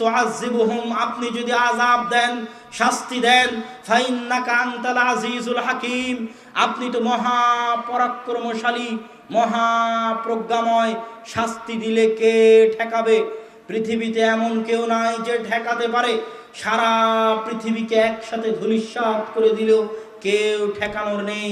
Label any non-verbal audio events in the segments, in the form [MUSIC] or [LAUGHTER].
তুআযিবুহুম, আপনি যদি আযাব দেন, শাস্তি দেন, ফাইন্নাকা আনতাল আজিজুল হাকিম। আপনি তো মহা পরাক্রমশালী, মহা প্রজ্ঞাময়, শাস্তি দিলে কে ঠেকাবে? পৃথিবীতে এমন কেউ নাই যে ঠেকাতে পারে। সারা পৃথিবীকে একসাথে ধূলিসাৎ করে দিলেও কেউ ঠেকানোর নেই।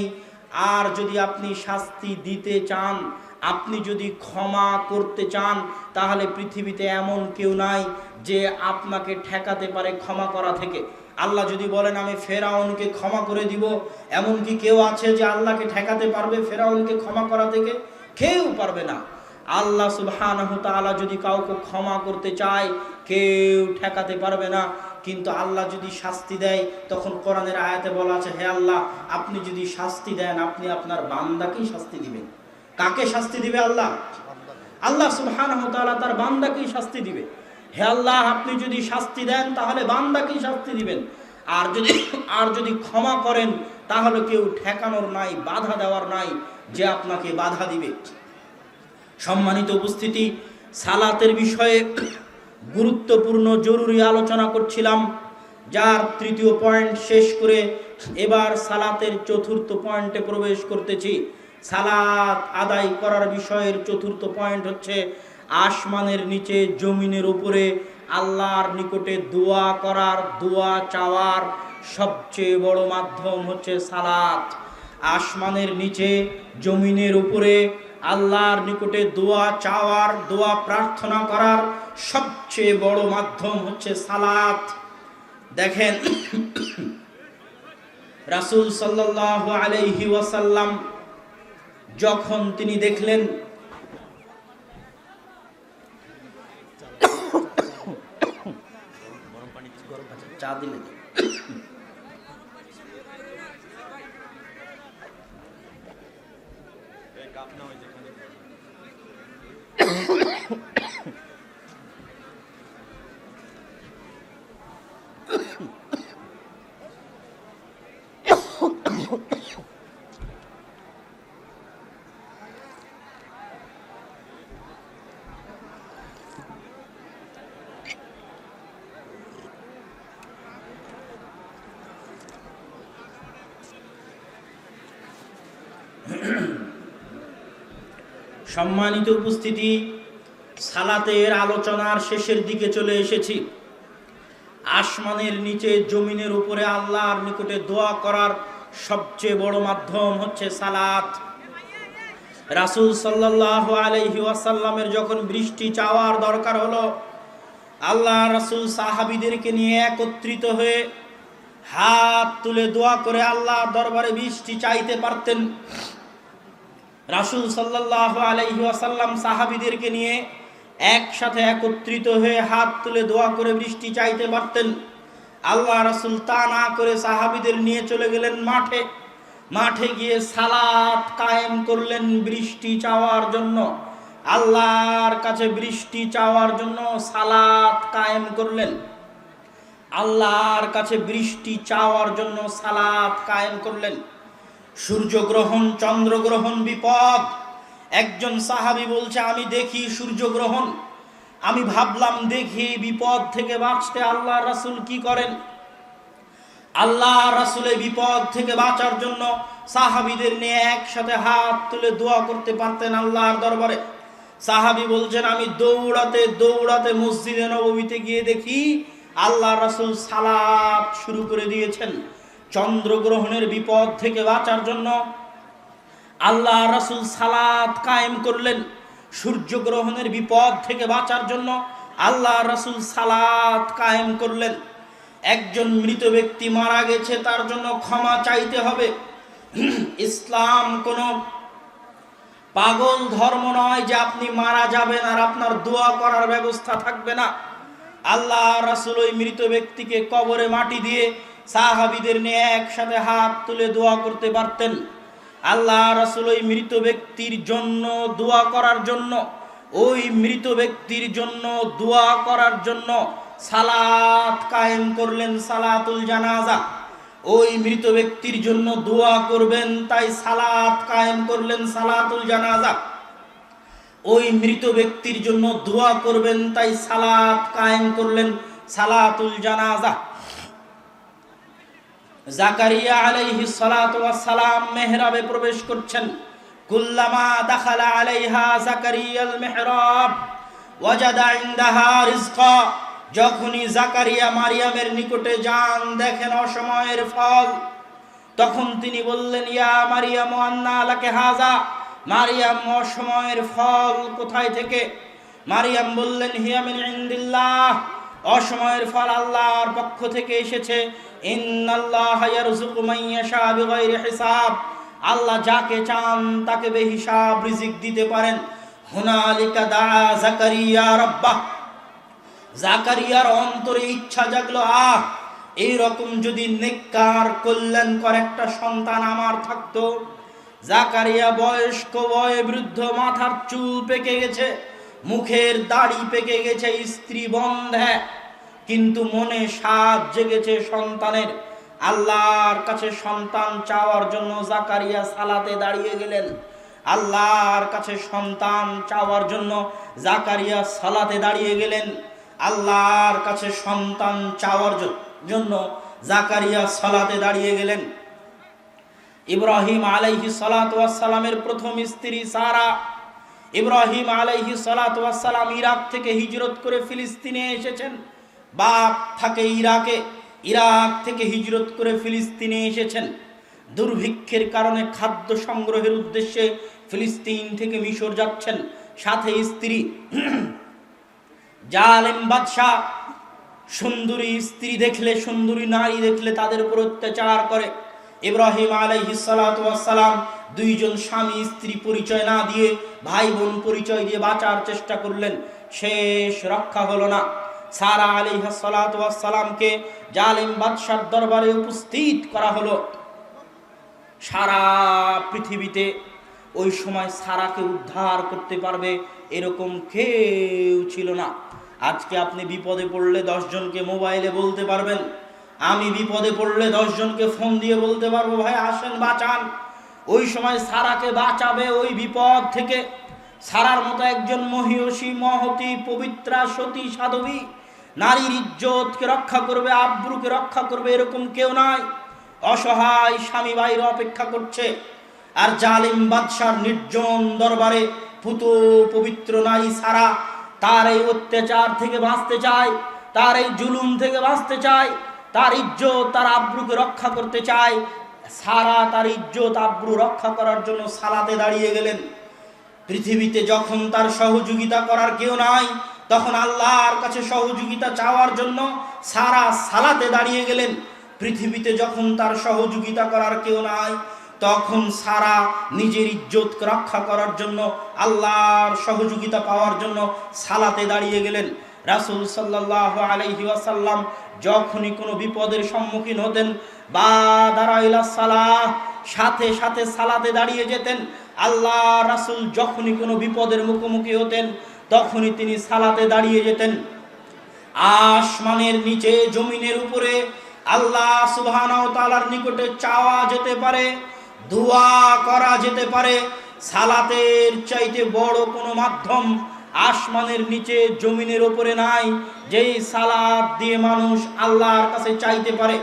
আর যদি আপনি শাস্তি দিতে চান আপনি যদি ক্ষমা করতে চান, তাহলে পৃথিবীতে এমন কেউ নাই যে আপনাকে ঠেকাতে পারে ক্ষমা করা থেকে। আল্লাহ যদি বলেন, আমি ফেরাউনকে ক্ষমা করে দিব এমন কি কেউ আছে যে আল্লাহকে ঠেকাতে পারবে ফেরাউনকে ক্ষমা করা থেকে? কেউ পারবে না। আল্লাহ সুবহানাহু যদি কাউকে ক্ষমা করতে চায়, কেউ ঠেকাতে পারবে না। কিন্তু আল্লাহ যদি শাস্তি দেয়, তখন কোরআনের আয়াতে বলা আছে, হে আল্লাহ, আপনি যদি শাস্তি দেন, আপনি আপনার বান্দাকেই শাস্তি দিবেন। কাকে শাস্তি দিবে আল্লাহ? আল্লাহ সুবহানাহু তাআলা তার বান্দাকেই শাস্তি দিবে। হে আল্লাহ, আপনি যদি শাস্তি দেন, তাহলে বান্দাকেই শাস্তি দিবেন। আর যদি আর যদি ক্ষমা করেন, তাহলে কেউ ঠেকানোর নাই, বাধা দেওয়ার নাই, যে আপনাকে বাধা দিবে। সম্মানিত উপস্থিতি, সালাতের বিষয়ে গুরুত্বপূর্ণ জরুরি আলোচনা করছিলাম, যার তৃতীয় পয়েন্ট শেষ করে এবার সালাতের চতুর্থ পয়েন্টে প্রবেশ করতেছি। সালাত আদায় করার বিষয়ের চতুর্থ পয়েন্ট হচ্ছে আসমানের নিচে, জমিনের উপরে আল্লাহর নিকটে দোয়া করার, দোয়া চাওয়ার সবচেয়ে বড় মাধ্যম হচ্ছে সালাত। আসমানের নিচে, জমিনের উপরে আল্লাহর নিকটে দোয়া চাওয়ার, দোয়া প্রার্থনা করার সবচেয়ে বড় মাধ্যম হচ্ছে সালাত। দেখেন, [COUGHS] রাসূল সাল্লাল্লাহু আলাইহি ওয়াসাল্লাম যখন তিনি দেখলেন [COUGHS] চা দিলে দিন। সম্মানিত উপস্থিতি, সালাতের আলোচনার শেষের দিকে চলে এসেছি। আসমানের নিচে জমিনের উপরে আল্লাহর নিকটে দোয়া করার সবচেয়ে বড় মাধ্যম হচ্ছে সালাত। রাসূল সাল্লাল্লাহু আলাইহি ওয়াসাল্লামের যখন বৃষ্টি চাওয়ার দরকার হলো, আল্লাহ রাসূল সাহাবীদেরকে নিয়ে একত্রিত হয়ে হাত তুলে দোয়া করে আল্লাহ দরবারে বৃষ্টি চাইতে পারতেন। রাসূল সাল্লাল্লাহু আলাইহি ওয়াসাল্লাম সাহাবীদেরকে নিয়ে একসাথে একত্রিত হয়ে হাত তুলে দোয়া করে বৃষ্টি চাইতে পারতেন। আল্লাহ রাসূল তা না করে সাহাবীদের নিয়ে চলে গেলেন মাঠে। মাঠে গিয়ে সালাত কায়েম করলেন বৃষ্টি চাওয়ার জন্য। আল্লাহর কাছে বৃষ্টি চাওয়ার জন্য সালাত কায়েম করলেন। আল্লাহর কাছে বৃষ্টি চাওয়ার জন্য সালাত কায়েম করলেন। সূর্যগ্রহণ, চন্দ্রগ্রহণ বিপদ। একজন সাহাবি বলছে, আমি দেখি সূর্যগ্রহণ। আমি ভাবলাম, দেখি বিপদ থেকে বাঁচতে আল্লাহ রাসূল কি করেন? আল্লাহ রাসূলের বিপদ থেকে বাঁচার জন্য সাহাবিদের নিয়ে একসাথে হাত তুলে দোয়া করতে পারতেন আল্লাহর দরবারে। সাহাবি বলছেন, আমি দৌড়াতে দৌড়াতে মসজিদে নবমীতে গিয়ে দেখি আল্লাহ রাসূল সালাদ শুরু করে দিয়েছেন। চন্দ্রগ্রহণের বিপদ থেকে বাঁচার জন্য আল্লাহ রাসূল সালাত কায়েম করলেন। সূর্যগ্রহণের বিপদ থেকে বাঁচার জন্য আল্লাহ রাসূল সালাত কায়েম করলেন। একজন মৃত ব্যক্তি মারা গেছে, তার জন্য ক্ষমা চাইতে হবে। ইসলাম কোনো পাগল ধর্ম নয় যে আপনি মারা যাবেন আর আপনার দোয়া করার ব্যবস্থা থাকবে না। আল্লাহ রাসুল ওই মৃত ব্যক্তিকে কবরে মাটি দিয়ে সাহাবিদের নিয়ে একসাথে হাত তুলে দোয়া করতে পারতেন। আল্লাহ রাসূল ওই মৃত ব্যক্তির জন্য দোয়া করার জন্য, ওই মৃত ব্যক্তির জন্য দোয়া করার জন্য সালাত কায়েম করলেন সালাতুল জানাজা। ওই মৃত ব্যক্তির জন্য দোয়া করবেন, তাই সালাত কায়েম করলেন সালাতুল জানাজা। ওই মৃত ব্যক্তির জন্য দোয়া করবেন, তাই সালাত কায়েম করলেন সালাতুল জানাজা। জাকারিয়া আলাইহি সালাম মেহরাবে প্রবেশ করছেন। কুল্লামা দাখালা আলাইহা জাকারিয়াল মিহরাব, ওয়াজাদা ইনদাহা রিজকা। যখনই জাকারিয়া মারিয়ামের নিকটে যান, দেখেন অসময়ের ফল। তখন তিনি বললেন, ইয়া মারিয়াম আন্না লাকে হাজা, মারিয়াম অসময়ের ফল কোথায় থেকে? মারিয়াম বললেন, হিয়া মিন ইনদিল্লাহ। অসময়ের ফল আল্লাহর পক্ষ থেকে এসেছে। হিসাব। আল্লাহ যাকে চান তাকে বেহিসাব রিজিক দিতে পারেন। হুনালিকা দা জাকারিয়া রাব্বাহ। জাকারিয়ার অন্তরে ইচ্ছা জাগলো, আহ এই রকম যদি নেককার কল্যাণকর একটা সন্তান আমার থাকতো, জাকারিয়া বয়স্ক বয়ে বৃদ্ধ মাথার চুল পেকে গেছে, মুখের দাড়ি পেকে গেছে, স্ত্রী বন্ধে। কিন্তু মনে সাজ জেগেছে সন্তানের। আল্লাহর কাছে সন্তান চাওয়ার জন্য জাকারিয়া সালাতে দাঁড়িয়ে গেলেন। আল্লাহর কাছে সন্তান চাওয়ার জন্য জাকারিয়া সালাতে দাঁড়িয়ে গেলেন। আল্লাহর কাছে সন্তান চাওয়ার জন্য জাকারিয়া সালাতে দাঁড়িয়ে গেলেন। ইব্রাহিম আলাইহি সালামের প্রথম স্ত্রী সারা। ইব্রাহিম আলাইহি সালাম ইরাক থেকে হিজরত করে ফিলিস্তিনে এসেছেন। বাপ থাকে ইরাকে, ইরাক থেকে হিজরত করে ফিলিস্তিনে এসেছেন। দুর্ভিক্ষের কারণে খাদ্য সংগ্রহের উদ্দেশ্যে ফিলিস্তিন থেকে মিশর যাচ্ছেন। সাথে স্ত্রী, জালেম বাদশাহ, সুন্দরী স্ত্রী দেখলে, সুন্দরী নারী দেখলে তাদের উপর অত্যাচার করে। ইব্রাহিম আলাইহি সালাম দুইজন স্বামী, স্ত্রী পরিচয় না দিয়ে, ভাই বোন পরিচয় দিয়ে বাঁচার চেষ্টা করলেন। শেষ রক্ষা হলো না। সারা আলাইহা সালামকে জালিম বাদশার দরবারে উপস্থিত করা হলো। সারা পৃথিবীতে ওই সময় সারাকে উদ্ধার করতে পারবে এরকম কেউ ছিল না। আজকে আপনি বিপদে পড়লে দশজনকে মোবাইলে বলতে পারবেন। আমি বিপদে পড়লে দশজনকে ফোন দিয়ে বলতে পারব, ভাই, আসেন, বাঁচান। ওই সময় সারাকে বাঁচাবে ওই বিপদ থেকে। সারার মতো একজন মহিষী, মহতি, পবিত্রা, সতী, সাধবী নারীর ইজ্জতকে রক্ষা করবে, আব্রুকে রক্ষা করবে এরকম কেউ নাই। অসহায় স্বামী বাইরে অপেক্ষা করছে। আর জালিম বাদশার নির্জন দরবারে পুত পবিত্র নারী সারা তার এই অত্যাচার থেকে বাঁচতে চায়, তার এই জুলুম থেকে বাঁচতে চায়, তার ইজ্জত, তার আব্রুকে রক্ষা করতে চায়। সারা তার ইজ্জত, আব্রু রক্ষা করার জন্য সালাতে দাঁড়িয়ে গেলেন। পৃথিবীতে যখন তার সহযোগিতা করার কেউ নাই তখন আল্লাহর কাছে সহযোগিতা চাওয়ার জন্য সারা সালাতে দাঁড়িয়ে গেলেন। পৃথিবীতে যখন তার সহযোগিতা করার কেউ নাই, তখন সারা নিজের ইজ্জত রক্ষা করার জন্য, আল্লাহর সহযোগিতা পাওয়ার জন্য সালাতে দাঁড়িয়ে গেলেন। রাসূল সাল্লাহ আলাইহি ওয়াসাল্লাম যখনই কোনো বিপদের সম্মুখীন হতেন বা দাঁড়াইলা সালাহ, সাথে সাথে সালাতে দাঁড়িয়ে যেতেন। আল্লাহ রাসূল যখনই কোনো বিপদের মুখোমুখি হতেন তখনই তিনি সালাতে দাঁড়িয়ে যেতেন। আসমানের নিচে, জমিনের উপরে আল্লাহ সুবহানাহু নিকটে চাওয়া যেতে পারে, দোয়া করা যেতে পারে। সালাতের চাইতে বড় কোনো মাধ্যম আসমানের নিচে, জমিনের উপরে নাই, যেই সালাদ দিয়ে মানুষ আল্লাহর কাছে চাইতে পারে,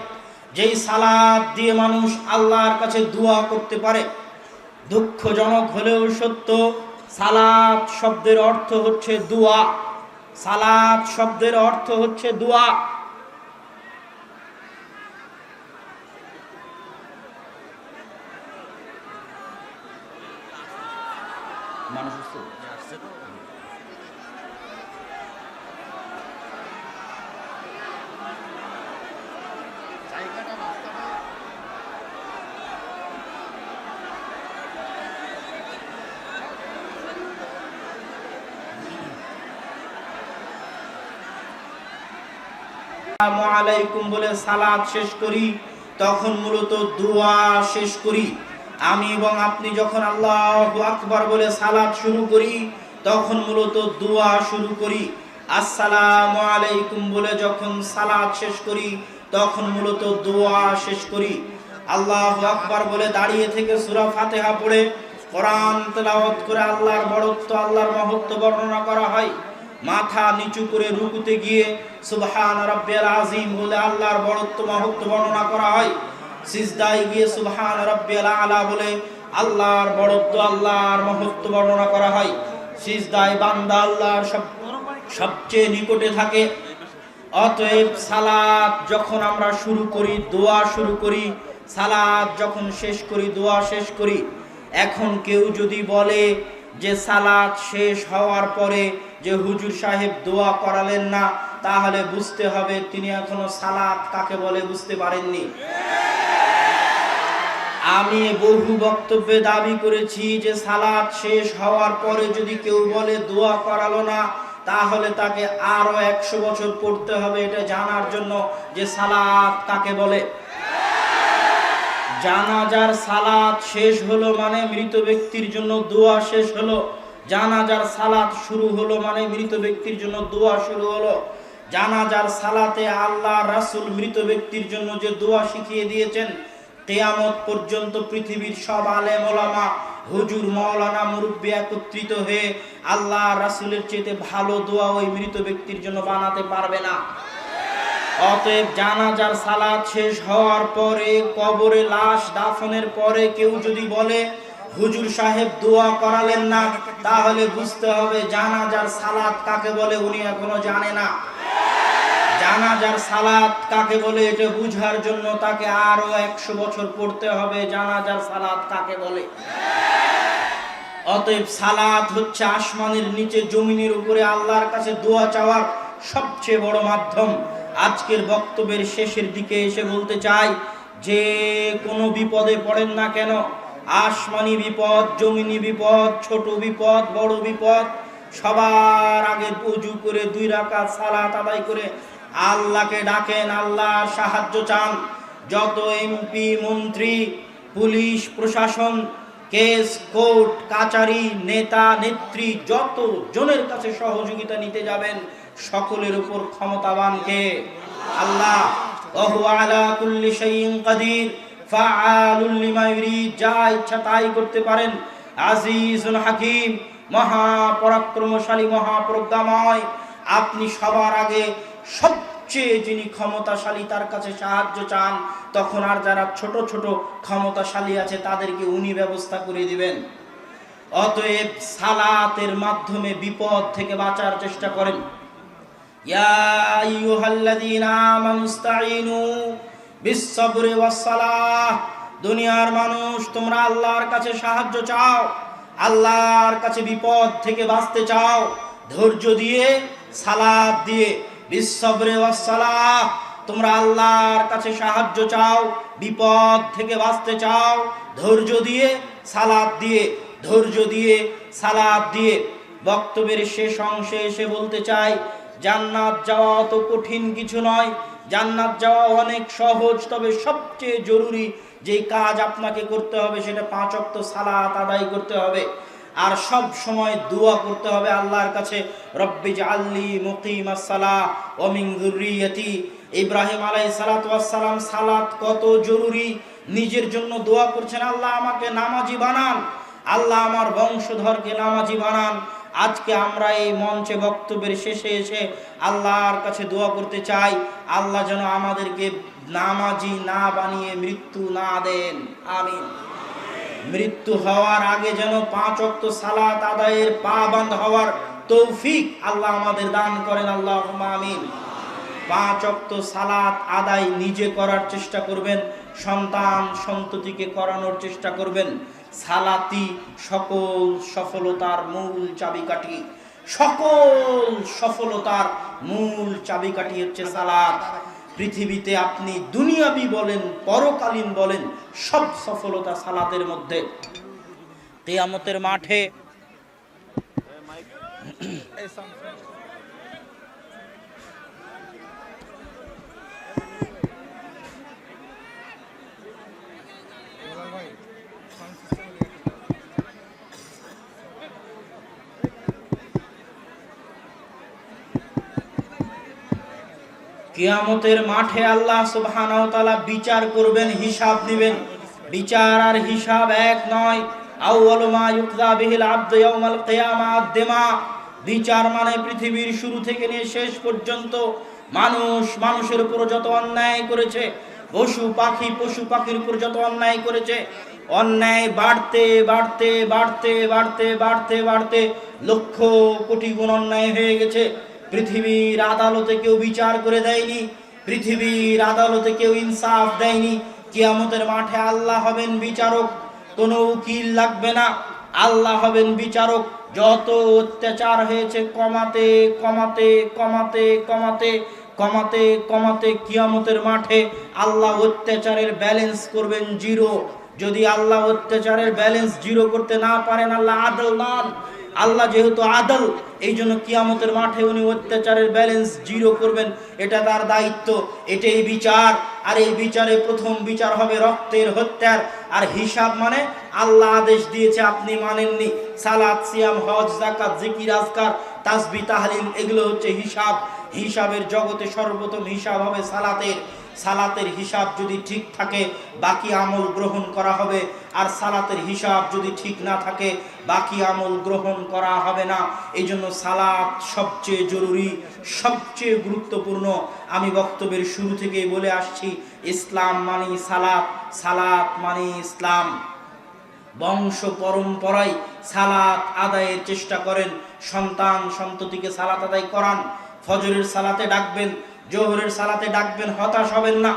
যেই সালাদ দিয়ে মানুষ আল্লাহর কাছে দোয়া করতে পারে। দুঃখজনক হলেও সত্য সালাদ শব্দের অর্থ হচ্ছে দোয়া। সালাদ শব্দের অর্থ হচ্ছে দোয়া। আলাইকুম বলে সালাদ শেষ করি, তখন মূলত দোয়া শেষ করি। আমি এবং আপনি যখন আল্লাহ আকবার বলে সালাদ শুরু করি, তখন মূলত দোয়া শুরু করি। আসসালামু আলাইকুম বলে যখন সালাদ শেষ করি, তখন মূলত দোয়া শেষ করি। আল্লাহ আকবার বলে দাঁড়িয়ে থেকে সূরা ফাতিহা পড়ে, কোরআন তেলাওয়াত করে আল্লাহর বড়ত্ব, আল্লাহর মহত্ব বর্ণনা করা হয়। মাথা নিচু করে রুকুতে গিয়ে সুবহান রাব্বিয়াল আযীম বলে আল্লাহর বড়ত্ব মহত্ব বর্ণনা করা হয়। সিজদায় গিয়ে সুবহান রাব্বিয়াল আলা বলে আল্লাহর বড়ত্ব, আল্লাহর মহত্ব বর্ণনা করা হয়। সিজদায় বান্দা আল্লাহর সব, সবচেয়ে নিকটে থাকে। অতএব সালাদ যখন আমরা শুরু করি, দোয়া শুরু করি সালাদ যখন শেষ করি, দোয়া শেষ করি, এখন কেউ যদি বলে যে সালাদ শেষ হওয়ার পরে যে হুজুর সাহেব দোয়া করালেন না, তাহলে বুঝতে হবে তিনি এখনও সালাদ কাকে বলে বুঝতে পারেননি। আমি বহু বক্তব্যে দাবি করেছি যে সালাদ শেষ হওয়ার পরে যদি কেউ বলে দোয়া করালো না, তাহলে তাকে আরও একশো বছর পড়তে হবে, এটা জানার জন্য যে সালাদ কাকে বলে। জানাজার সালাত শেষ হলো মানে মৃত ব্যক্তির জন্য দোয়া শেষ হলো। জানাজার সালাত শুরু হলো মানে মৃত ব্যক্তির জন্য দোয়া শুরু হলো। জানাজার সালাতে আল্লাহ রাসূল মৃত ব্যক্তির জন্য যে দোয়া শিখিয়ে দিয়েছেন, কেয়ামত পর্যন্ত পৃথিবীর সব আলেম ওলামা, হুজুর, মাওলানা, মুরব্বী একত্রিত হয়ে আল্লাহ রাসূলের চেয়ে ভালো দোয়া ওই মৃত ব্যক্তির জন্য বানাতে পারবে না। অতএব জানাজার সালাত শেষ হওয়ার পরে, কবরে লাশ দাফনের পরে কেউ যদি বলে, হুজুর সাহেব দোয়া করালেন না, তাহলে বুঝতে হবে জানাজার সালাত কাকে বলে উনি এখনও জানে না। জানাজার সালাত কাকে বলে এটা বুঝার জন্য তাকে আরও একশো বছর পড়তে হবে জানাজার সালাত কাকে বলে। অতএব সালাত হচ্ছে আসমানের নিচে, জমিনের উপরে আল্লাহর কাছে দোয়া চাওয়ার সবচেয়ে বড় মাধ্যম। আজকের বক্তব্যের শেষের দিকে এসে বলতে চাই যে কোনো বিপদে পড়েন না কেন। আসমানি বিপদ, জমিনি বিপদ, ছোট বিপদ, বড় বিপদ, সবার আগে উজু করে দুই রাকাত সালাত আদায় করে আল্লাহকে ডাকেন, আল্লাহ সাহায্য চান। যত এমপি, মন্ত্রী, পুলিশ, প্রশাসন, কেস, কোর্ট, কাচারি, নেতা, নেত্রী যত জনের কাছে সহযোগিতা নিতে যাবেন সকলের উপর ক্ষমতাবানকে। আল্লাহ, ওহু আলা কুল্লি শাইইন কাদির ফাআলুল লিমা ইউরিদ, যা ইচ্ছা তাই করতে পারেন। আজিজুল হাকিম মহা পরাক্রমশালী মহা প্রজ্ঞাময় আপনি সবার আগে সবচেয়ে যিনি ক্ষমতাশালী, তার কাছে সাহায্য চান, তখন আর যারা ছোট ছোট ক্ষমতাশালী আছে, তাদেরকে উনি ব্যবস্থা করে দিবেন। অতএব সালাতের মাধ্যমে বিপদ থেকে বাঁচার চেষ্টা করেন। দুনিয়ার মানুষ, তোমরা আল্লাহর কাছে সাহায্য চাও, আল্লাহর কাছে বিপদ থেকে বাঁচতে চাও, ধৈর্য দিয়ে সালাদ দিয়ে বিশ্বরে ওয়াসালাহ তোমরা আল্লাহর কাছে সাহায্য চাও, বিপদ থেকে বাঁচতে চাও, ধৈর্য দিয়ে সালাদ দিয়ে, ধৈর্য দিয়ে সালাদ দিয়ে। বক্তব্যের শেষ অংশে এসে বলতে চাই জান্নাত যাওয়া অত কঠিন কিছু নয়। জান্নাত যাওয়া অনেক সহজ, তবে সবচেয়ে জরুরি যে কাজ আপনাকে করতে হবে সেটা পাঁচ অক্ত সালাত আদায় করতে হবে। আর সব সময় দোয়া করতে হবে আল্লাহর কাছে, রব্বি জাল্লি মুকিম ওমিং যুররিয়াতি। ইব্রাহিম আলাই সালাম, সালাত কত জরুরি? নিজের জন্য দোয়া করছেন, আল্লাহ আমাকে নামাজি বানান। আল্লাহ আমার বংশধরকে নামাজি বানান। আজকে আমরা এই মঞ্চে বক্তব্যের শেষে এসে আল্লাহর কাছে দোয়া করতে চাই। আল্লাহ যেন আমাদেরকে নামাজি না বানিয়ে মৃত্যু না দেন। আমিন। মৃত্যু হওয়ার আগে যেন পাঁচ অক্ত সালাত আদায়ের পা বান্ধ হওয়ার তৌফিক আল্লাহ আমাদের দান করেন। আল্লাহ আমিন। পাঁচ অক্ত সালাত আদায় নিজে করার চেষ্টা করবেন। সন্তান সন্ততিকে করানোর চেষ্টা করবেন। সালাতি, সকল সফলতার মূল চাবিকাঠি। সকল সফলতার মূল চাবিকাঠি হচ্ছে সালাত। পৃথিবীতে আপনি দুনিয়াবি বলেন, পরকালীন বলেন, সব সফলতা সালাতের মধ্যে। কেয়ামতের মাঠে কিয়ামতের মাঠে আল্লাহ সুবহানাহু তাআলা বিচার করবেন, হিসাব দিবেন বিচার আর হিসাব এক নয়। আউয়ালু মা ইউকযা বিহিল আবদু ইয়াউমাল বিচার মানে পৃথিবীর শুরু থেকে নিয়ে শেষ পর্যন্ত মানুষ, মানুষের উপর যত অন্যায় করেছে, পশু পাখি, পশু পাখির উপর যত অন্যায় করেছে, অন্যায় বাড়তে বাড়তে বাড়তে বাড়তে বাড়তে বাড়তে লক্ষ কোটি গুণ অন্যায় হয়ে গেছে। পৃথিবীর আদালতে কেউ বিচার করে দেয়নি, পৃথিবীর আদালতে কেউ ইনসাফ দেয়নি। কিয়ামতের মাঠে আল্লাহ হবেন বিচারক, কোনো উকিল লাগবে না। আল্লাহ হবেন বিচারক, যত অত্যাচার হয়েছে কমাতে কমাতে কমাতে কমাতে কমাতে কমাতে কিয়ামতের মাঠে আল্লাহ অত্যাচারের ব্যালেন্স করবেন জিরো যদি আল্লাহ অত্যাচারের ব্যালেন্স জিরো করতে না পারেন, আল্লাহ আদল নন আল্লাহ যেহেতু আদল এই জন্য কিয়ামতের মাঠে উনি অত্যাচারের ব্যালেন্স জিরো করবেন, এটা তার দায়িত্ব, এটাই বিচার। আর এই বিচারে প্রথম বিচার হবে রক্তের হত্যার। আর হিসাব মানে আল্লাহ আদেশ দিয়েছে, আপনি মানেননি। সালাদ সিয়াম, হজ জাকাত জিকির, আজকার, তাসবি, তাহলিল, এগুলো হচ্ছে হিসাব। হিসাবের জগতে সর্বপ্রথম হিসাব হবে সালাতের। সালাতের হিসাব যদি ঠিক থাকে, বাকি আমল গ্রহণ করা হবে। আর সালাতের হিসাব যদি ঠিক না থাকে, বাকি আমল গ্রহণ করা হবে না। এই জন্য সালাত সবচেয়ে জরুরি, সবচেয়ে গুরুত্বপূর্ণ। আমি বক্তব্যের শুরু থেকেই বলে আসছি, ইসলাম মানি সালাত সালাত মানি ইসলাম। বংশ পরম্পরায় সালাত আদায়ের চেষ্টা করেন। সন্তান সন্ততিকে সালাত আদায় করান। ফজরের সালাতে ডাকবেন। জোহরের সালাতে ডাকবেন, হতাশ হবেন না।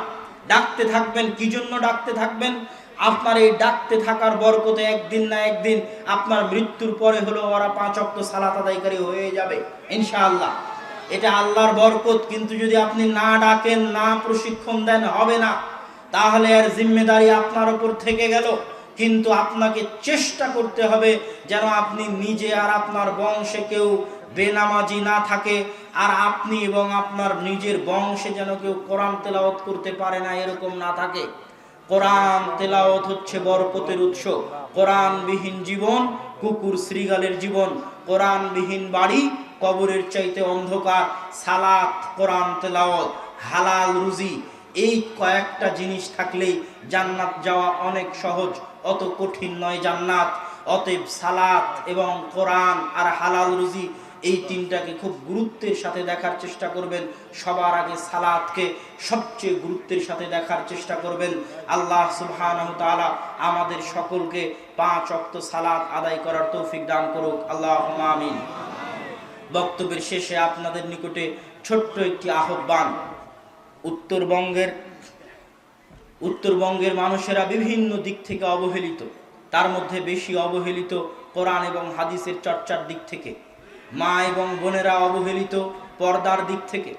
ডাকতে থাকবেন, কি জন্য ডাকতে থাকবেন? আপনার এই ডাকতে থাকার বরকতে একদিন না একদিন আপনার মৃত্যুর পরে হলো ওরা পাঁচ অক্ত সালাত আদায়কারী হয়ে যাবে, ইনশাআল্লাহ। এটা আল্লাহর বরকত, কিন্তু যদি আপনি না ডাকেন, না প্রশিক্ষণ দেন, হবে না। তাহলে আর জিম্মেদারি আপনার ওপর থেকে গেল। কিন্তু আপনাকে চেষ্টা করতে হবে যেন আপনি নিজে আর আপনার বংশে কেউ বেনামাজি না থাকে, আর আপনি এবং আপনার নিজের বংশে যেন কেউ কোরআন তেলাওয়াত করতে পারে না, এরকম না থাকে। কোরআন তেলাওয়াত হচ্ছে বরকতের উৎস। কোরআনবিহীন জীবন, কুকুর শ্রীগালের জীবন। কোরআনবিহীন বাড়ি, কবরের চাইতে অন্ধকার। সালাত, কোরআন তেলাওয়াত, হালাল রুজি, এই কয়েকটা জিনিস থাকলেই জান্নাত যাওয়া অনেক সহজ, অত কঠিন নয় জান্নাত। অতএব সালাত এবং কোরআন আর হালাল রুজি এই তিনটাকে খুব গুরুত্বের সাথে দেখার চেষ্টা করবেন। সবার আগে সালাদকে সবচেয়ে গুরুত্বের সাথে দেখার চেষ্টা করবেন। আল্লাহ সুবহানাহু তাআলা আমাদের সকলকে পাঁচ অক্ত সালাত আদায় করার তৌফিক দান করুক। আল্লাহ আমিন। বক্তব্যের শেষে আপনাদের নিকটে ছোট্ট একটি আহ্বান। উত্তরবঙ্গের উত্তরবঙ্গের মানুষেরা বিভিন্ন দিক থেকে অবহেলিত। তার মধ্যে বেশি অবহেলিত কোরআন এবং হাদিসের চর্চার দিক থেকে। মা এবং বোনেরা অবহেলিত পর্দার দিক থেকে।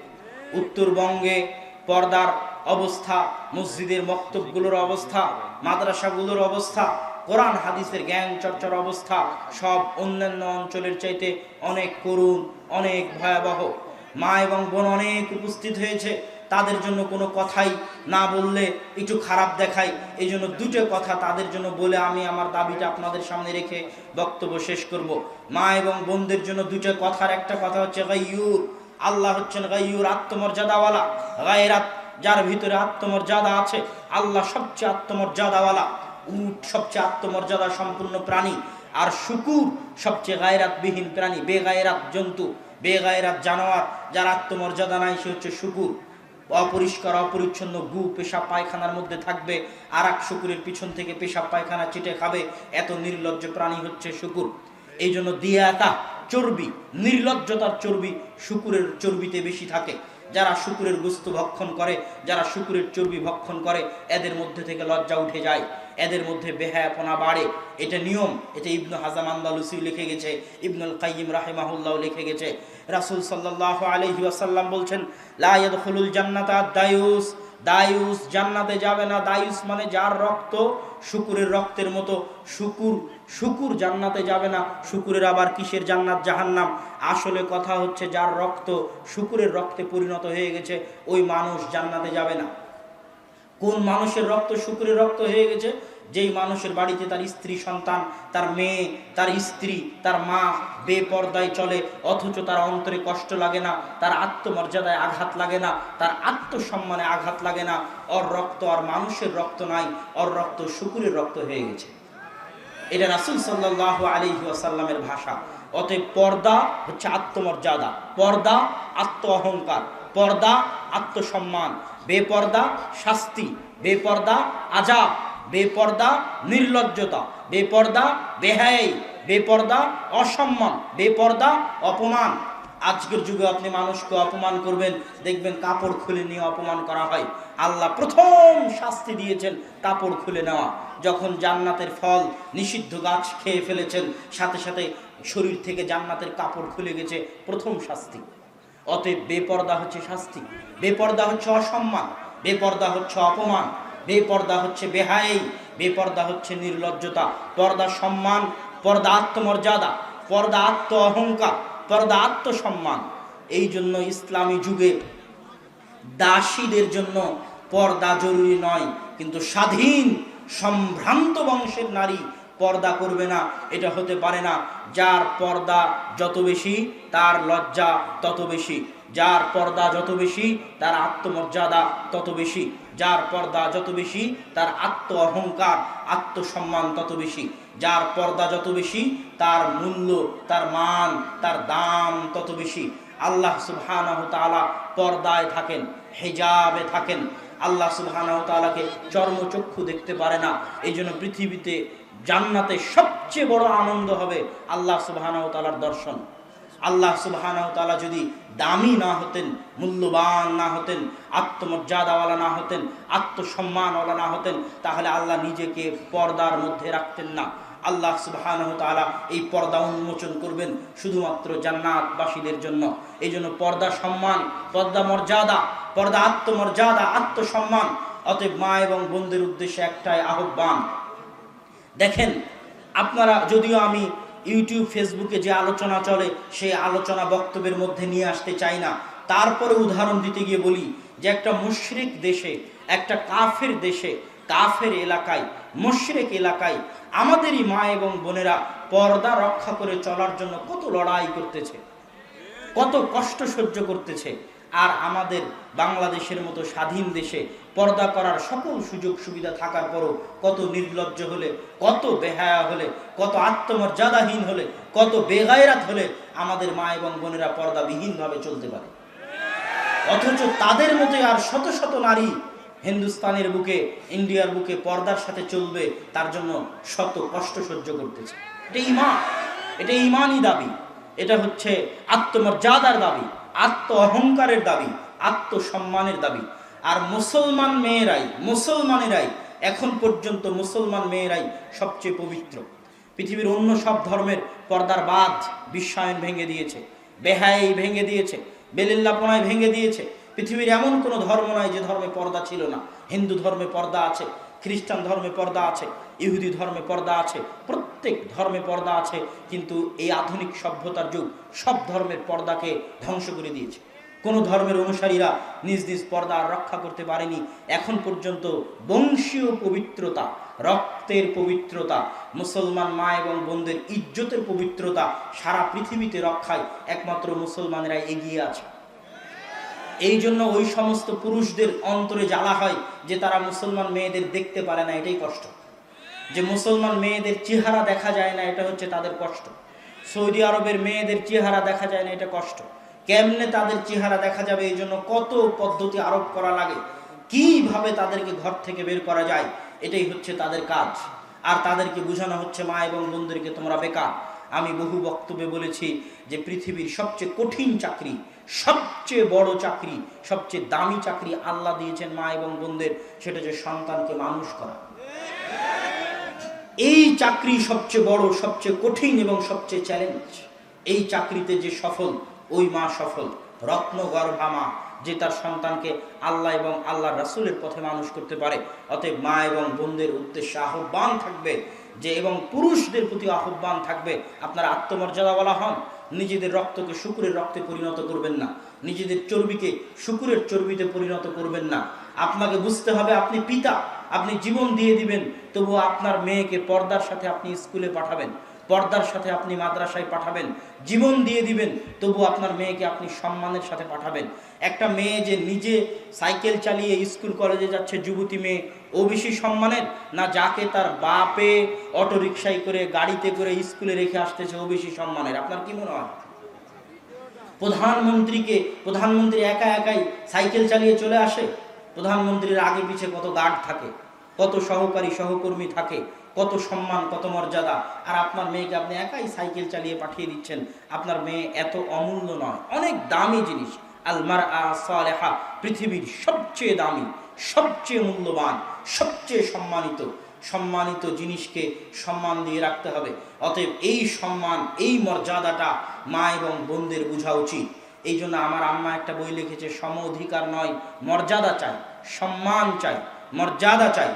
উত্তরবঙ্গে পর্দার অবস্থা, মসজিদের মক্তবগুলোর অবস্থা, মাদ্রাসাগুলোর অবস্থা, কোরআন, হাদিসের জ্ঞান চর্চার অবস্থা, সব অন্যান্য অঞ্চলের চাইতে অনেক করুণ, অনেক ভয়াবহ। মা এবং বোন অনেক উপস্থিত হয়েছে। তাদের জন্য কোনো কথাই না বললে একটু খারাপ দেখায়। এই জন্য দুটো কথা তাদের জন্য বলে আমি আমার দাবিটা আপনাদের সামনে রেখে বক্তব্য শেষ করব। মা এবং বোনদের জন্য দুটো কথার একটা কথা হচ্ছে গাইয়ুর। আল্লাহ হচ্ছেন গাইয়ুর আত্মমর্যাদাওয়ালা। গায়েরাত, যার ভিতরে আত্মমর্যাদা আছে, আল্লাহ সবচেয়ে আত্মমর্যাদাওয়ালা। উট সবচেয়ে আত্মমর্যাদা সম্পূর্ণ প্রাণী। আর শুকুর সবচেয়ে গায়রাতবিহীন প্রাণী। বেগায়রাত জন্তু, বেগায়রাত জানোয়ার, যার আত্মমর্যাদা নাই, সে হচ্ছে শুকুর। অপরিষ্কার, অপরিচ্ছন্ন গু পেশাব পায়খানার মধ্যে থাকবে। আর এক শুকুরের পিছন থেকে পেশাব পায়খানা চিটে খাবে। এত নির্লজ্জ প্রাণী হচ্ছে শুকুর। এই জন্য দিয়াতা চর্বি, নির্লজ্জতার চর্বি শুকুরের চর্বিতে বেশি থাকে। যারা শুকুরের গুস্ত ভক্ষণ করে, যারা শুকুরের চর্বি ভক্ষণ করে, এদের মধ্যে থেকে লজ্জা উঠে যায়। এদের মধ্যে বেহায়াপনা বাড়ে। এটা নিয়ম। এটা ইবনু হাজাম আন্দালুসি লিখে গেছে, ইবনুল কাইম রাহেমাহুল্লাহ লিখে গেছে। রাসুল সাল্লাহ আলহি আসাল্লাম বলছেন লায়দ হলুল জান্নাত দায়ুস। দায়ুস জান্নাতে যাবে না। দায়ুস মানে যার রক্ত শুকুরের রক্তের মতো। শুকুর শুকুর জান্নাতে যাবে না। শুকুরের আবার কিসের জান্নাত? জাহান্নাম। আসলে কথা হচ্ছে যার রক্ত শুকুরের রক্তে পরিণত হয়ে গেছে, ওই মানুষ জান্নাতে যাবে না। কোন মানুষের রক্ত শুকুরের রক্ত হয়ে গেছে? যেই মানুষের বাড়িতে তার স্ত্রী, সন্তান, তার মেয়ে, তার স্ত্রী, তার মা বেপর্দায় চলে, অথচ তার অন্তরে কষ্ট লাগে না, তার আত্মমর্যাদায় আঘাত লাগে না, তার আত্মসম্মানে আঘাত লাগে না অর রক্ত আর মানুষের রক্ত নাই অর রক্ত শুকুরের রক্ত হয়ে গেছে। এটা রাসুল সাল্লাহ আলী আসাল্লামের ভাষা। অতএব পর্দা হচ্ছে আত্মমর্যাদা, পর্দা আত্ম অহংকার পর্দা আত্মসম্মান। বেপর্দা শাস্তি, বেপর্দা আজাব, বেপর্দা নির্লজ্জতা, বেপর্দা বেহাই বেপর্দা অসম্মান, বেপর্দা অপমান। আজকের যুগে আপনি মানুষকে অপমান করবেন, দেখবেন কাপড় খুলে নিয়ে অপমান করা হয়। আল্লাহ প্রথম শাস্তি দিয়েছেন কাপড় খুলে নেওয়া। যখন জান্নাতের ফল নিষিদ্ধ গাছ খেয়ে ফেলেছেন, সাথে সাথে শরীর থেকে জান্নাতের কাপড় খুলে গেছে, প্রথম শাস্তি। অতএব বেপর্দা হচ্ছে শাস্তি, বেপর্দা হচ্ছে অসম্মান, বেপর্দা হচ্ছে অপমান, বেপর্দা হচ্ছে বেহাই, বেপর্দা হচ্ছে নির্লজ্জতা, পর্দা সম্মান, পর্দা আত্মমর্যাদা, পর্দা আত্ম অহংকার, পর্দা আত্মসম্মান এই জন্য ইসলামী যুগে দাসীদের জন্য পর্দা জরুরি নয়, কিন্তু স্বাধীন, সম্ভ্রান্ত বংশের নারী পর্দা করবে না, এটা হতে পারে না। যার পর্দা যত বেশি, তার লজ্জা তত বেশি। যার পর্দা যত বেশি, তার আত্মমর্যাদা তত বেশি। যার পর্দা যত বেশি, তার আত্ম অহংকার আত্মসম্মান তত বেশি। যার পর্দা যত বেশি, তার মূল্য, তার মান, তার দাম তত বেশি। আল্লাহ সুবহানাহু তাআলা পর্দায় থাকেন, হেজাবে থাকেন। আল্লাহ সুবহানাহু তাআলাকে চর্মচক্ষু দেখতে পারে না। এই জন্য পৃথিবীতে জান্নাতে সবচেয়ে বড় আনন্দ হবে আল্লাহ সুবহানাহু তাআলার দর্শন। আল্লাহ সুবহানাহু তাআলা যদি দামি না হতেন, মূল্যবান না হতেন, আত্মমর্যাদাওয়ালা না হতেন, আত্মসম্মানওয়ালা না হতেন, তাহলে আল্লাহ নিজেকে পর্দার মধ্যে রাখতেন না। আল্লাহ সুবহানাহু তাআলা এই পর্দা উন্মোচন করবেন শুধুমাত্র জান্নাতবাসীদের জন্য। এই জন্য পর্দা সম্মান, পর্দা মর্যাদা, পর্দা আত্মমর্যাদা, আত্মসম্মান, অতএব মা এবং বোনদের উদ্দেশ্যে একটাই আহ্বান দেখেন, আপনারা যদিও আমি ইউটিউব, ফেসবুকে যে আলোচনা চলে, সেই আলোচনা বক্তব্যের মধ্যে নিয়ে আসতে চাই না। তারপরে উদাহরণ দিতে গিয়ে বলি যে একটা মুশরিক দেশে, একটা কাফের দেশে, কাফের এলাকায়, মুশরিক এলাকায় আমাদেরই মা এবং বোনেরা পর্দা রক্ষা করে চলার জন্য কত লড়াই করতেছে, কত কষ্ট সহ্য করতেছে। আর আমাদের বাংলাদেশের মতো স্বাধীন দেশে পর্দা করার সকল সুযোগ সুবিধা থাকার পরও কত নির্লজ্জ হলে, কত বেহায়া হলে, কত আত্মমর্যাদাহীন হলে, কত বেগায়রাত হলে আমাদের মা এবং বোনেরা পর্দাবিহীনভাবে চলতে পারে। অথচ তাদের মতোই আর শত শত নারী হিন্দুস্তানের বুকে, ইন্ডিয়ার বুকে পর্দার সাথে চলবে, তার জন্য শত কষ্ট সহ্য করতেছে। এটা ইমান, এটা ইমানই দাবি। এটা হচ্ছে আত্মমর্যাদার দাবি আত্ম অহংকারের দাবি, আত্মসম্মানের দাবি। আর মুসলমান মেয়েরাই, মুসলমানেরাই এখন পর্যন্ত মুসলমান মেয়েরাই সবচেয়ে পবিত্র। পৃথিবীর অন্য সব ধর্মের পর্দার বাদ বিশ্বায়ন ভেঙে দিয়েছে, বেহাই ভেঙে দিয়েছে, বেলিল্লাপনায় ভেঙে দিয়েছে। পৃথিবীর এমন কোনো ধর্ম নয় যে ধর্মে পর্দা ছিল না। হিন্দু ধর্মে পর্দা আছে, খ্রিস্টান ধর্মে পর্দা আছে, ইহুদি ধর্মে পর্দা আছে, প্রত্যেক ধর্মে পর্দা আছে, কিন্তু এই আধুনিক সভ্যতার যুগ সব ধর্মের পর্দাকে ধ্বংস করে দিয়েছে। কোন ধর্মের অনুসারীরা নিজ নিজ পর্দা রক্ষা করতে পারেনি। এখন পর্যন্ত বংশীয় পবিত্রতা, রক্তের পবিত্রতা, মুসলমান মা এবং বোনদের ইজ্জতের পবিত্রতা সারা পৃথিবীতে রক্ষায় একমাত্র মুসলমানেরা এগিয়ে আছে। এই জন্য ওই সমস্ত পুরুষদের অন্তরে জ্বালা হয় যে তারা মুসলমান মেয়েদের দেখতে পারে না, এটাই কষ্ট। যে মুসলমান মেয়েদের চেহারা দেখা যায় না, এটা হচ্ছে তাদের কষ্ট। সৌদি আরবের মেয়েদের চেহারা দেখা যায় না, এটা কষ্ট। কেমনে তাদের চেহারা দেখা যাবে? এই জন্য কত পদ্ধতি আরোপ করা লাগে। কীভাবে তাদেরকে ঘর থেকে বের করা যায়? এটাই হচ্ছে তাদের কাজ। আর তাদেরকে বোঝানো হচ্ছে, মা এবং বোনদেরকে তোমরা বেকার। আমি বহু বক্তব্যে বলেছি যে পৃথিবীর সবচেয়ে কঠিন চাকরি, সবচেয়ে বড় চাকরি, সবচেয়ে দামি চাকরি আল্লাহ দিয়েছেন মা এবং বোনদের, সেটা হচ্ছে সন্তানকে মানুষ করা। এই চাকরি সবচেয়ে বড়, সবচেয়ে কঠিন এবং সবচেয়ে চ্যালেঞ্জ। এই চাকরিতে যে সফল ওই মা সফল, রত্ন গর্ভা মা, যে তার সন্তানকে আল্লাহ এবং আল্লাহ রাসুলের পথে মানুষ করতে পারে। অতএব মা এবং বোনদের উদ্দেশ্যে আহ্বান থাকবে যে, এবং পুরুষদের প্রতি আহ্বান থাকবে, আপনারা আত্মমর্যাদা বলা হন। নিজেদের রক্তকে শুকুরের রক্তে পরিণত করবেন না। নিজেদের চর্বিকে শুকুরের চর্বিতে পরিণত করবেন না। আপনাকে বুঝতে হবে, আপনি পিতা, আপনি জীবন দিয়ে দিবেন, তবুও আপনার মেয়েকে পর্দার সাথে আপনি স্কুলে পাঠাবেন। পর্দার সাথে আপনি মাদ্রাসায় পাঠাবেন, জীবন দিয়ে দিবেন তবু আপনার মেয়েকে আপনি সম্মানের সাথে পাঠাবেন। একটা মেয়ে যে নিজে সাইকেল চালিয়ে স্কুল কলেজে যাচ্ছে, যুবতী মেয়ে, ও বেশি সম্মানের? না, যাকে তার বাপে অটো রিক্সায় করে গাড়িতে করে স্কুলে রেখে আসতেছে, ও বেশি সম্মানের? আপনার কি মনে হয়? প্রধানমন্ত্রীকে, প্রধানমন্ত্রী একা একাই সাইকেল চালিয়ে চলে আসে? প্রধানমন্ত্রীর আগে পিছে কত গার্ড থাকে, কত সহকারী সহকর্মী থাকে কত সম্মান, কত মর্যাদা। আর আপনার মেয়েকে আপনি একাই সাইকেল চালিয়ে পাঠিয়ে দিচ্ছেন। আপনার মেয়ে এত অমূল্য নয়, অনেক দামি জিনিস। আলমার সালেহা, পৃথিবীর সবচেয়ে দামি, সবচেয়ে মূল্যবান, সবচেয়ে সম্মানিত। সম্মানিত জিনিসকে সম্মান দিয়ে রাখতে হবে। অতএব এই সম্মান, এই মর্যাদাটা মা এবং বোনদের বোঝা উচিত। এই জন্য আমার আম্মা একটা বই লিখেছে, সম অধিকার নয়, মর্যাদা চাই, সম্মান চাই, মর্যাদা চাই।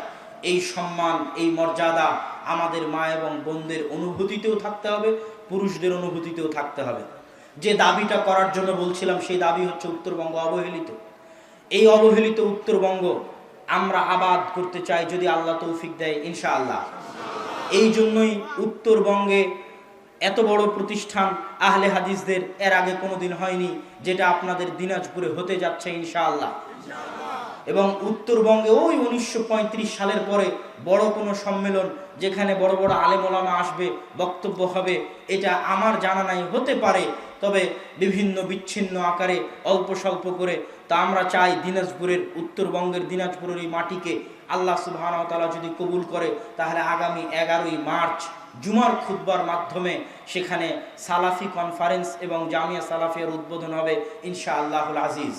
এই সম্মান, এই মর্যাদা আমাদের মা এবং বোনদের অনুভূতিতেও থাকতে হবে, পুরুষদের অনুভূতিতেও থাকতে হবে। যে দাবিটা করার জন্য বলছিলাম, সেই দাবি হচ্ছে উত্তরবঙ্গ অবহেলিত। এই অবহেলিত উত্তরবঙ্গ আমরা আবাদ করতে চাই যদি আল্লাহ তৌফিক দেয়, ইনশাআল্লাহ। এই জন্যই উত্তরবঙ্গে এত বড় প্রতিষ্ঠান আহলে হাদিসদের এর আগে কোনোদিন হয়নি, যেটা আপনাদের দিনাজপুরে হতে যাচ্ছে, ইনশাআল্লাহ। এবং উত্তরবঙ্গে ওই উনিশশো পঁয়ত্রিশ সালের পরে বড় কোনো সম্মেলন যেখানে বড় বড় আলেমোলামা আসবে, বক্তব্য হবে, এটা আমার জানা নাই, হতে পারে। তবে বিভিন্ন বিচ্ছিন্ন আকারে অল্প স্বল্প করে তা আমরা চাই দিনাজপুরের, উত্তরবঙ্গের দিনাজপুরের এই মাটিকে আল্লাহ সুবাহতালা যদি কবুল করে, তাহলে আগামী এগারোই মার্চ জুমার খুদ্বার মাধ্যমে সেখানে সালাফি কনফারেন্স এবং জামিয়া সালাফিয়ার উদ্বোধন হবে ইনশা আল্লাহুল আজিজ।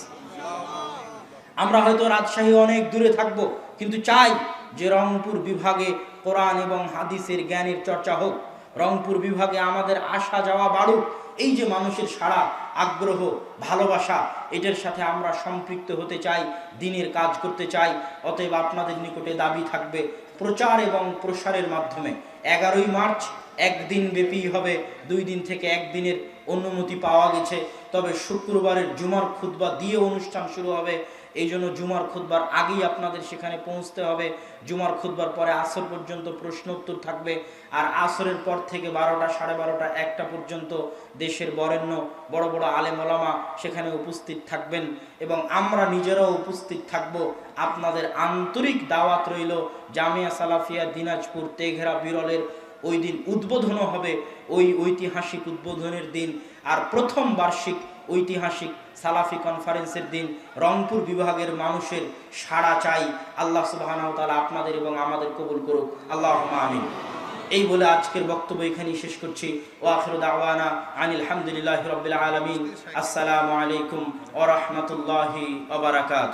আমরা হয়তো রাজশাহী অনেক দূরে থাকব, কিন্তু চাই যে রংপুর বিভাগে কোরআন এবং হাদিসের জ্ঞানের চর্চা হোক। রংপুর বিভাগে আমাদের আসা যাওয়া বাড়ুক, এই যে মানুষের সারা আগ্রহ, ভালোবাসা, এটার সাথে আমরা সম্পৃক্ত হতে চাই, দিনের কাজ করতে চাই, অতএব আপনাদের নিকটে দাবি থাকবে প্রচার এবং প্রসারের মাধ্যমে। এগারোই মার্চ একদিন ব্যাপী হবে, দুই দিন থেকে একদিনের অনুমতি পাওয়া গেছে, তবে শুক্রবারের জুমার খুতবা দিয়ে অনুষ্ঠান শুরু হবে। এই জন্য জুমার খুতবার আগেই আপনাদের সেখানে পৌঁছতে হবে। জুমার খুতবার পরে আসর পর্যন্ত প্রশ্ন উত্তর থাকবে। আর আসরের পর থেকে বারোটা, সাড়ে বারোটা, একটা পর্যন্ত দেশের বরেণ্য বড় বড় আলেম ওলামা সেখানে উপস্থিত থাকবেন এবং আমরা নিজেরাও উপস্থিত থাকব। আপনাদের আন্তরিক দাওয়াত রইল জামিয়া সালাফিয়া দিনাজপুর তেঘরা বিরলের। ওই দিন উদ্বোধনও হবে। ওই ঐতিহাসিক উদ্বোধনের দিন। আর প্রথম বার্ষিক ঐতিহাসিক সালাফি কনফারেন্সের দিন রংপুর বিভাগের মানুষের সাড়া চাই। আল্লাহ সুবাহ তালা আপনাদের এবং আমাদের কবুল করুক। আল্লাহ আমিন। এই বলে আজকের বক্তব্য এখানেই শেষ করছি। ও আখরুদ আওয়ানা আনিল হামদুলিল্লাহ রবিল আলমিন। আসসালামু আলাইকুম ওরহমতুল্লাহি ওবরাকাত